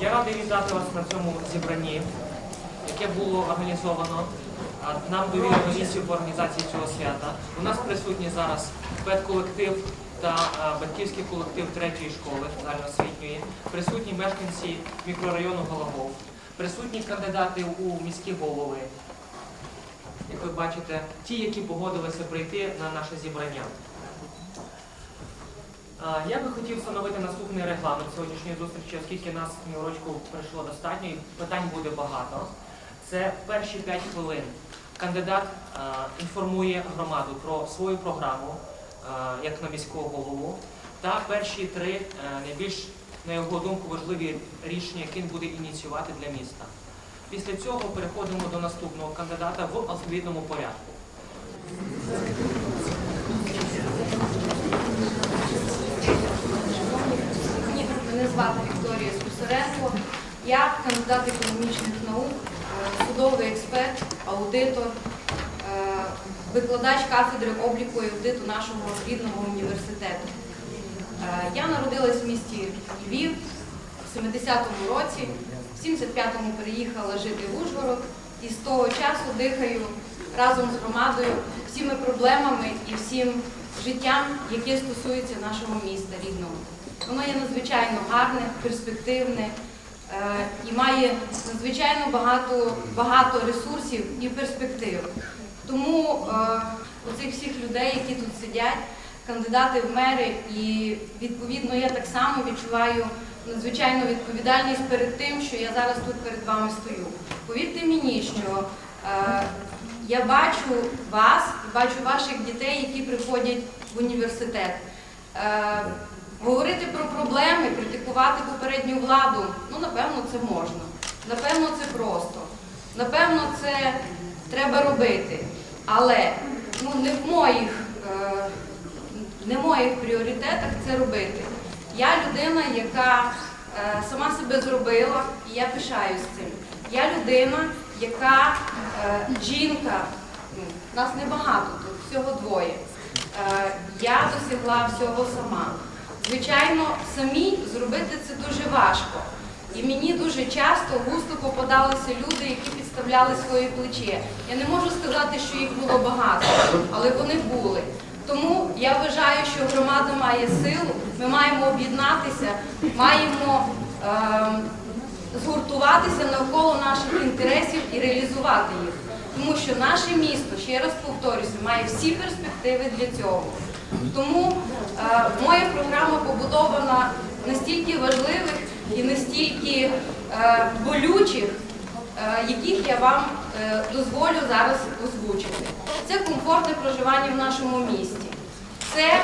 Я радий вітати вас на цьому зібранні, яке було організовано. Нам довірили місію по організації цього свята. У нас присутні зараз педколектив та батьківський колектив третьої школи загальноосвітньої, присутні мешканці мікрорайону Головов, присутні кандидати у міські голови. Як ви бачите, ті, які погодилися прийти на наше зібрання. Я би хотів встановити наступний регламент сьогоднішньої зустрічі, оскільки нас урочку прийшло достатньо і питань буде багато. Це перші 5 хвилин. Кандидат інформує громаду про свою програму, як на міського голову, та перші три е, найбільш, на його думку, важливі рішення, які він буде ініціювати для міста. Після цього переходимо до наступного кандидата в алфавітному порядку. Звати Вікторія Скусаренко. Я кандидат економічних наук, е, судовий експерт, аудитор, е, викладач кафедри обліку і аудиту нашого рідного університету. Е, Я народилась в місті Львів в 70-му році, в 75-му переїхала жити в Ужгород і з того часу дихаю разом з громадою всіми проблемами і всім життям, яке стосується нашого міста рідного. Воно є надзвичайно гарне, перспективне е, і має надзвичайно багато, багато ресурсів і перспектив. Тому е, оцих всіх людей, які тут сидять, кандидати в мери, і відповідно я так само відчуваю надзвичайну відповідальність перед тим, що я зараз тут перед вами стою. Повірте мені, що е, я бачу вас, бачу ваших дітей, які приходять в університет. Е, Говорити про проблеми, критикувати попередню владу, ну напевно, це можна. Напевно, це просто. Напевно, це треба робити. Але ну, не в моїх, е, не в моїх пріоритетах це робити. Я людина, яка е, сама себе зробила, і я пишаюсь цим. Я людина, яка е, жінка, нас небагато тут, всього двоє. Е, я досягла всього сама. Звичайно, самі зробити це дуже важко. І мені дуже часто густо попадалися люди, які підставляли свої плече. Я не можу сказати, що їх було багато, але вони були. Тому я вважаю, що громада має силу, ми маємо об'єднатися, маємо ем, згуртуватися навколо наших інтересів і реалізувати їх. Тому що наше місто, ще раз повторюся, має всі перспективи для цього. Тому е, моя програма побудована настільки важливих і настільки е, болючих, е, яких я вам е, дозволю зараз озвучити. Це комфортне проживання в нашому місті. Це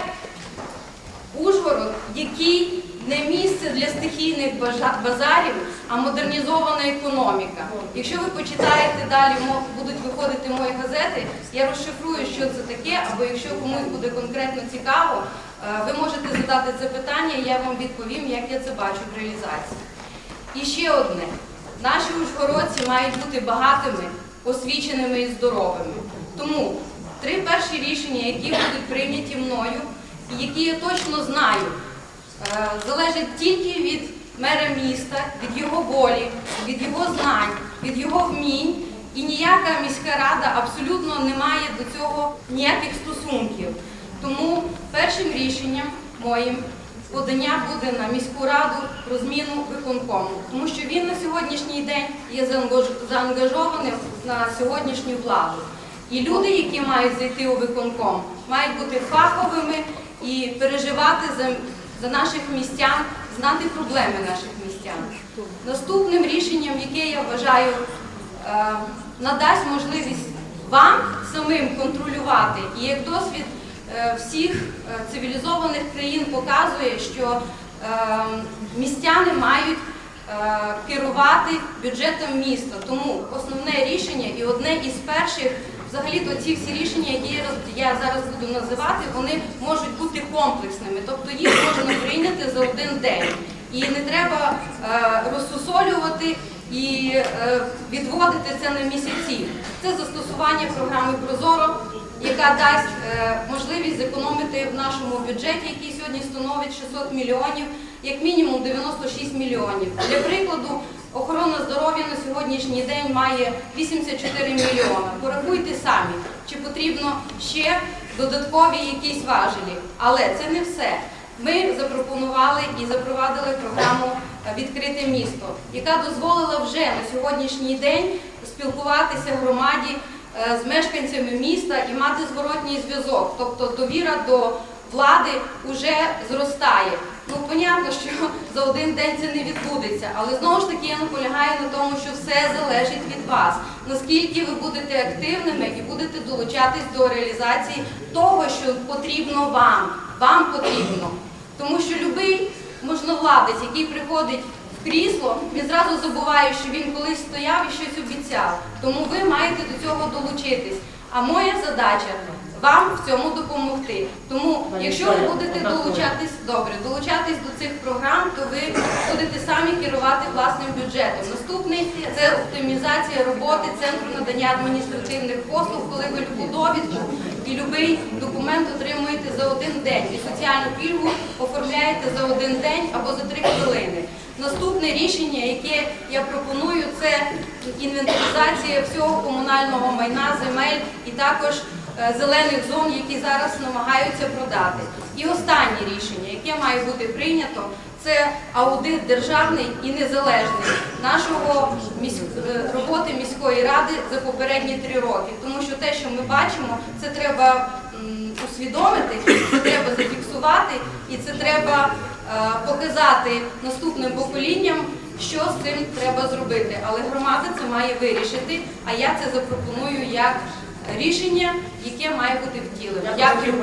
Ужгород, який не місце для стихійних базарів, а модернізована економіка. Якщо ви почитаєте далі, будуть виходити мої газети, я розшифрую, що це таке, або якщо комусь буде конкретно цікаво, е, ви можете задати це питання, і я вам відповім, як я це бачу в реалізації. І ще одне. Наші ужгородці мають бути багатими, освіченими і здоровими. Тому три перші рішення, які будуть прийняті мною, які я точно знаю, е, залежать тільки від мера міста, від його волі, від його знань, від його вмінь. І ніяка міська рада абсолютно не має до цього ніяких стосунків. Тому першим рішенням моїм подання буде на міську раду про зміну виконкому, тому що він на сьогоднішній день є заангажованим на сьогоднішню владу. І люди, які мають зайти у виконком, мають бути фаховими і переживати за, за наших містян, знати проблеми наших містян. Наступним рішенням, яке я вважаю е, надасть можливість вам самим контролювати, і як досвід е, всіх е, цивілізованих країн показує, що містяни мають керувати бюджетом міста. Тому основне рішення і одне із перших, взагалі, то ці всі рішення, які я зараз буду називати, вони можуть бути комплексними, тобто їх можна прийняти за один день. І не треба е, розсусолювати і е, відводити це на місяці. Це застосування програми Прозоро, яка дасть е, можливість зекономити в нашому бюджеті, який сьогодні становить 600 мільйонів, як мінімум 96 мільйонів. Для прикладу, охорона здоров'я на сьогоднішній день має 84 мільйона. Порахуйте самі, чи потрібно ще додаткові якісь важелі. Але це не все. Ми запропонували і запровадили програму Відкрите місто, яка дозволила вже на сьогоднішній день спілкуватися громаді е, з мешканцями міста і мати зворотній зв'язок. Тобто довіра до влади вже зростає. Ну, понятно, що за один день це не відбудеться, але знову ж таки я наполягаю на тому, що все залежить від вас. Наскільки ви будете активними і будете долучатись до реалізації того, що потрібно вам. Вам потрібно. Тому що будь-який можновладець, який приходить в крісло, він зразу забуває, що він колись стояв і щось обіцяв. Тому ви маєте до цього долучитись. А моя задача вам в цьому допомогти. Тому, якщо ви будете долучатись добре, долучатись до цих програм, то ви будете самі керувати власним бюджетом. Наступний це оптимізація роботи центру надання адміністративних послуг, коли ви любу довідку і будь-який документ отримуєте за один день. І соціальну пільгу оформляєте за один день або за три хвилини. Наступне рішення, яке я пропоную, це інвентаризація всього комунального майна, земель і також зелених зон, які зараз намагаються продати. І останнє рішення, яке має бути прийнято, це аудит державний і незалежний нашого місь- е, роботи міської ради за попередні три роки. Тому що те, що ми бачимо, це треба усвідомити, це треба зафіксувати і це треба е, показати наступним поколінням, що з цим треба зробити. Але громада це має вирішити, а я це запропоную як рішення, яке має бути втілене. Я Дякую.